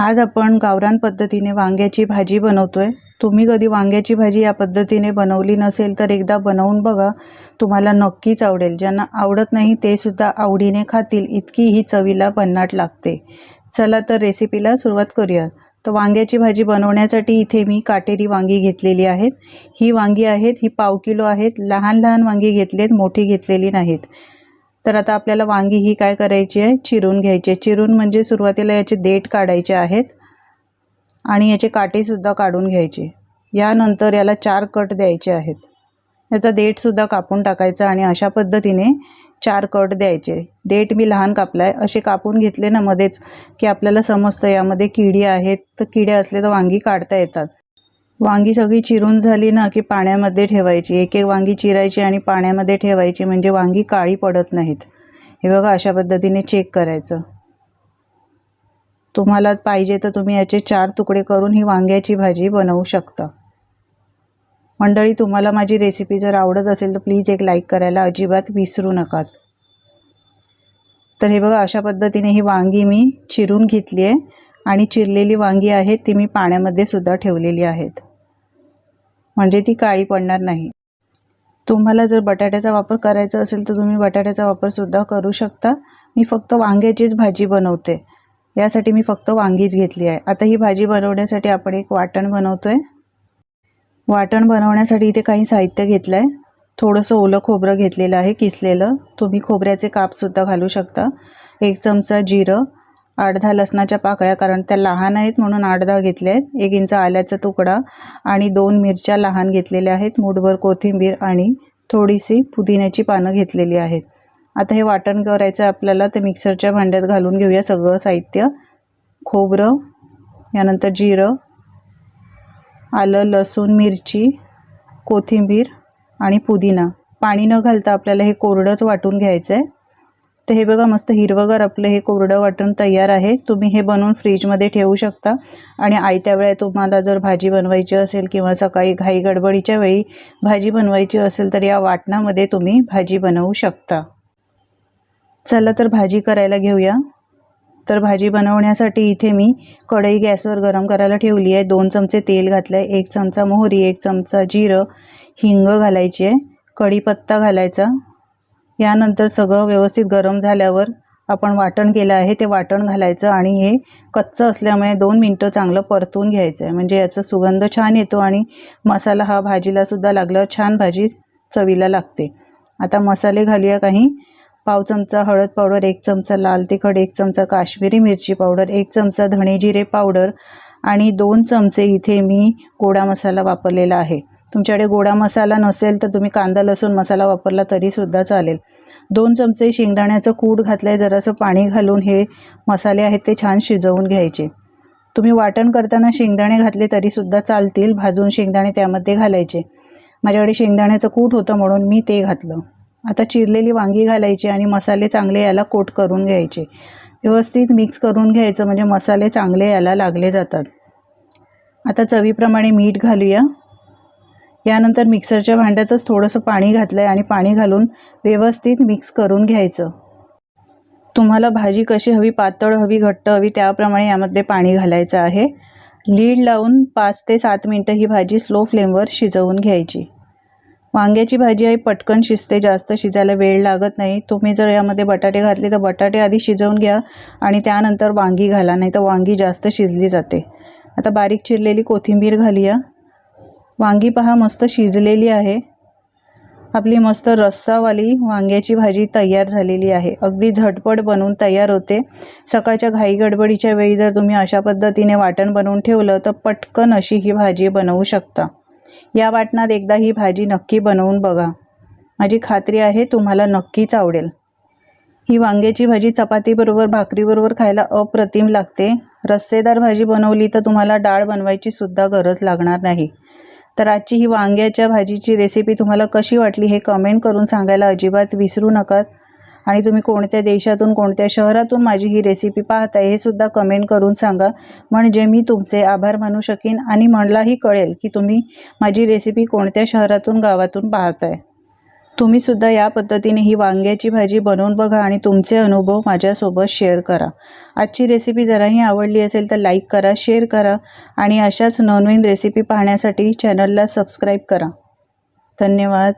आज आपण गावरान पद्धतीने वांग्याची भाजी बनवतोय. तुम्ही कधी वांग्याची भाजी या पद्धतीने बनवली नसेल तर एकदा बनवून बघा. तुम्हाला नक्कीच आवडेल. ज्यांना आवडत नाही ते सुद्धा आवडीने खातील. इतकी ही चवीला भन्नाट लागते. चला तर रेसिपीला सुरुवात करूया. तर वांग्याची भाजी बनवण्यासाठी इथे मी काटेरी वांगी घेतलेली आहेत. ही वांगी आहेत ही पाव किलो आहेत. लहान लहान वांगी घेतलेत मोठी घेतलेली नाहीत. तर आता आपल्याला वांगी ही काय करायची आहे? चिरून घ्यायची आहे. चिरून म्हणजे सुरुवातीला याचे देठ काढायचे आहेत आणि याचे काटेसुद्धा काढून घ्यायचे. यानंतर याला चार कट द्यायचे आहेत. याचा देठसुद्धा कापून टाकायचा आणि अशा पद्धतीने चार कट द्यायचे. देठ मी लहान कापला आहे असे कापून घेतले ना मध्येच की आपल्याला समजतं यामध्ये किडी आहेत. तर किडे असले तर वांगी काढता येतात. वांगी सगळी चिरून झाली ना की पाण्यामध्ये ठेवायची. एक एक वांगी चिरायची आणि पाण्यामध्ये ठेवायची म्हणजे वांगी काळी पडत नाहीत. हे बघा अशा पद्धतीने चेक करायचं. तुम्हाला पाहिजे तर तुम्ही याचे चार तुकडे करून ही वांग्याची भाजी बनवू शकता. मंडळी तुम्हाला माझी रेसिपी जर आवडत असेल तर प्लीज एक लाईक करायला अजिबात विसरू नका. तर हे बघा अशा पद्धतीने ही वांगी मी चिरून घेतली आहे आणि चिरलेली वांगी आहेत ती मी पाण्यामध्ये सुद्धा ठेवलेली आहेत. म्हणजे ती काळी पडणार नाही. तुम्हाला जर बटाट्याचा वापर करायचा असेल तर तुम्ही बटाट्याचा वापरसुद्धा करू शकता. मी फक्त वांग्याचीच भाजी बनवते. यासाठी मी फक्त वांगीच घेतली आहे. आता ही भाजी बनवण्यासाठी आपण एक वाटण बनवतो आहे वाटण बनवण्यासाठी इथे काही साहित्य घेतलं आहे थोडंसं ओलं खोबरं घेतलेलं आहे किसलेलं. तुम्ही खोबऱ्याचे कापसुद्धा घालू शकता. एक चमचा जिरं. अर्धा लसणाच्या पाकळ्या कारण त्या लहान आहेत म्हणून अर्धा घेतल्या आहेत एक इंच आल्याचा तुकडा आणि दोन मिरच्या लहान घेतलेल्या आहेत. मूठभर कोथिंबीर आणि थोडीशी पुदिन्याची पानं घेतलेली आहेत. आता हे वाटण करायचं आपल्याला ते मिक्सरच्या भांड्यात घालून घेऊया सगळं साहित्य. खोबरं यानंतर जिरं आलं लसूण मिरची कोथिंबीर आणि पुदिना. पाणी न घालता आपल्याला हे कोरडंच वाटून घ्यायचं आहे तर हे बघा मस्त हिरवंगार आपलं हे कोरडं वाटण तयार आहे. तुम्ही हे बनवून फ्रीजमध्ये ठेवू शकता. आणि आयत्या वेळेत तुम्हाला जर भाजी बनवायची असेल किंवा सकाळी घाई गडबडीच्या वेळी भाजी बनवायची असेल तर या वाटणामध्ये तुम्ही भाजी बनवू शकता. चला तर भाजी करायला घेऊया. तर भाजी बनवण्यासाठी इथे मी कढई गॅसवर गरम करायला ठेवली आहे. दोन चमचे तेल घातलं आहे एक चमचा मोहरी एक चमचा जिरं हिंग घालायची आहे कढीपत्ता घालायचा. यानंतर सगळं व्यवस्थित गरम झाल्यावर आपण वाटण केलं आहे ते वाटण घालायचं आणि हे कच्चं असल्यामुळे दोन मिनटं चांगलं परतून घ्यायचं आहे. म्हणजे याचा सुगंध छान येतो आणि मसाला हा भाजीलासुद्धा लागल्यावर छान भाजी चवीला लागते. आता मसाले घालूया काही. पाव चमचा हळद पावडर एक चमचा लाल तिखट एक चमचा काश्मीरी मिरची पावडर एक चमचा धणे जिरे पावडर आणि दोन चमचे इथे मी गोडा मसाला वापरलेला आहे. तुमच्याकडे गोडा मसाला नसेल तर तुम्ही कांदा लसूण मसाला वापरला तरीसुद्धा चालेल. दोन चमचे शेंगदाण्याचं कूट घातलं आहे जरासं पाणी घालून हे मसाले आहेत ते छान शिजवून घ्यायचे. तुम्ही वाटण करताना शेंगदाणे घातले तरीसुद्धा चालतील भाजून शेंगदाणे त्यामध्ये घालायचे. माझ्याकडे शेंगदाण्याचं कूट होतं म्हणून मी ते घातलं. आता चिरलेली वांगी घालायची आणि मसाले चांगले याला कोट करून घ्यायचे. व्यवस्थित मिक्स करून घ्यायचं म्हणजे मसाले चांगले याला लागले जातात. आता चवीप्रमाणे मीठ घालूया. यानंतर मिक्सरच्या भांड्यातच थोडंसं पाणी घातलं आहे आणि पाणी घालून व्यवस्थित मिक्स करून घ्यायचं. तुम्हाला भाजी कशी हवी पातळ हवी घट्ट हवी त्याप्रमाणे यामध्ये पाणी घालायचं आहे. लीड लावून पाच ते सात मिनटं ही भाजी स्लो फ्लेमवर शिजवून घ्यायची. वांग्याची भाजी आहे पटकन शिजते जास्त शिजायला वेळ लागत नाही. तुम्ही जर यामध्ये बटाटे घातले तर बटाटे आधी शिजवून घ्या आणि त्यानंतर वांगी घाला नाही तर वांगी जास्त शिजली जाते. आता बारीक चिरलेली कोथिंबीर घालूया. वांगी पहा मस्त शिजलेली आहे. आपली मस्त रस्सावाली वांग्याची भाजी तयार झालेली आहे. अगदी झटपट बनवून तयार होते. सकाळच्या घाई गडबडीच्या वेळी जर तुम्ही अशा पद्धतीने वाटण बनवून ठेवलं तर पटकन अशी ही भाजी बनवू शकता. या वाटणात एकदा ही भाजी नक्की बनवून बघा. माझी खात्री आहे तुम्हाला नक्कीच आवडेल. ही वांग्याची भाजी चपातीबरोबर भाकरीबरोबर खायला अप्रतिम लागते. रस्सेदार भाजी बनवली तर तुम्हाला डाळ बनवायची सुद्धा गरज लागणार नाही. तर आजची ही वांग्याच्या भाजीची रेसिपी तुम्हाला कशी वाटली हे कमेंट करून सांगायला अजिबात विसरू नका. आणि तुम्ही कोणत्या देशातून कोणत्या शहरातून माझी ही रेसिपी पाहताय हे सुद्धा कमेंट करून सांगा. म्हणजे मी तुमचे आभार मानू शकेन आणि मलाही कळेल की तुम्ही माझी रेसिपी कोणत्या शहरातून गावातून पाहताय. तुम्हीसुद्धा या पद्धतीने ही वांग्याची भाजी बनवून बघा आणि तुमचे अनुभव माझ्यासोबत शेअर करा. आजची रेसिपी जराही आवडली असेल तर लाईक करा शेअर करा आणि अशाच नवनवीन रेसिपी पाहण्यासाठी चॅनलला सबस्क्राईब करा. धन्यवाद.